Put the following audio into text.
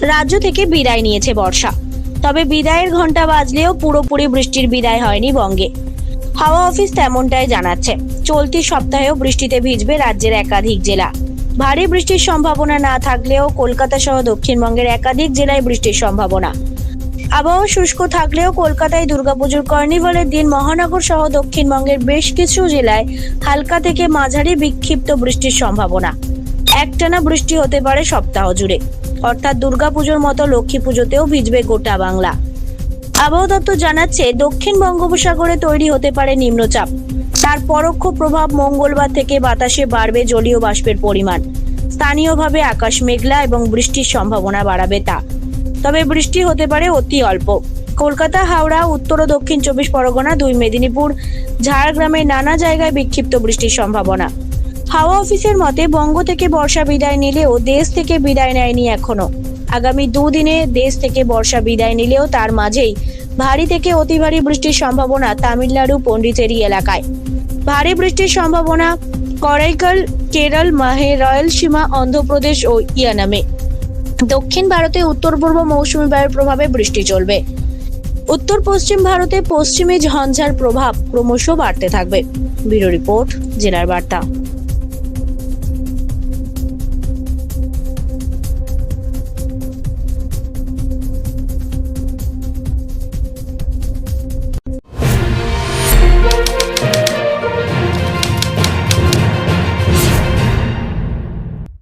রাজ্য থেকে বিদায় নিয়েছে বর্ষা। তবে বিদায়ের ঘণ্টা বাজলেও পুরোপুরি বৃষ্টির বিদায় হয়নি বঙ্গে। হাওয়া অফিস তেমনটাই জানাচ্ছে। চলতি সপ্তাহেও বৃষ্টিতে ভিজবে রাজ্যের একাধিক জেলা। ভারী বৃষ্টির সম্ভাবনা না থাকলেও কলকাতা সহ দক্ষিণবঙ্গের একাধিক জেলায় বৃষ্টির সম্ভাবনা। আবহাওয়া শুষ্ক থাকলেও কলকাতায় দুর্গাপুজোর কর্নিভালের দিন মহানগর সহ দক্ষিণবঙ্গের বেশ কিছু জেলায় হালকা থেকে মাঝারি বিক্ষিপ্ত বৃষ্টির সম্ভাবনা। একটানা বৃষ্টি হতে পারে সপ্তাহ জুড়ে। অর্থাৎ দুর্গাপুজোর মতো লক্ষ্মী পুজোতেও ভিজবে গোটা বাংলা। আবহাওয়া দপ্তর জানাচ্ছে, দক্ষিণ বঙ্গোপসাগরে তৈরি হতে পারে নিম্নচাপ। তার পরোক্ষ প্রভাব মঙ্গলবার থেকে বাতাসে বাড়বে জলীয় বাষ্পের পরিমাণ। স্থানীয়ভাবে আকাশ মেঘলা এবং বৃষ্টির সম্ভাবনা বাড়াবে তা। তবে বৃষ্টি হতে পারে অতি অল্প। কলকাতা, হাওড়া, উত্তর ও দক্ষিণ চব্বিশ পরগনা, দুই মেদিনীপুর, ঝাড়গ্রামের নানা জায়গায় বিক্ষিপ্ত বৃষ্টির সম্ভাবনা। হাওয়া অফিসের মতে বঙ্গ থেকে বর্ষা বিদায় নিলেও দেশ থেকে বিদায় নেয়নি এখনও। আগামী দুদিনে দেশ থেকে বর্ষা বিদায় নিলেও তার মাঝেই ভারী থেকে অতি ভারী বৃষ্টির সম্ভাবনা তামিলনাড়ু, পন্ডিচেরি এলাকায়। ভারী বৃষ্টির সম্ভাবনা করাইকাল কেরল, মাহে, রয়্যাল সীমা, অন্ধ্রপ্রদেশ ও ইয়ানামে। দক্ষিণ ভারতে উত্তর পূর্ব মৌসুমী বায়ুর প্রভাবে বৃষ্টি চলবে। উত্তর পশ্চিম ভারতে পশ্চিমে ঝঞ্ঝার প্রভাব ক্রমশ বাড়তে থাকবে। ব্যুরো রিপোর্ট, জেলার বার্তা।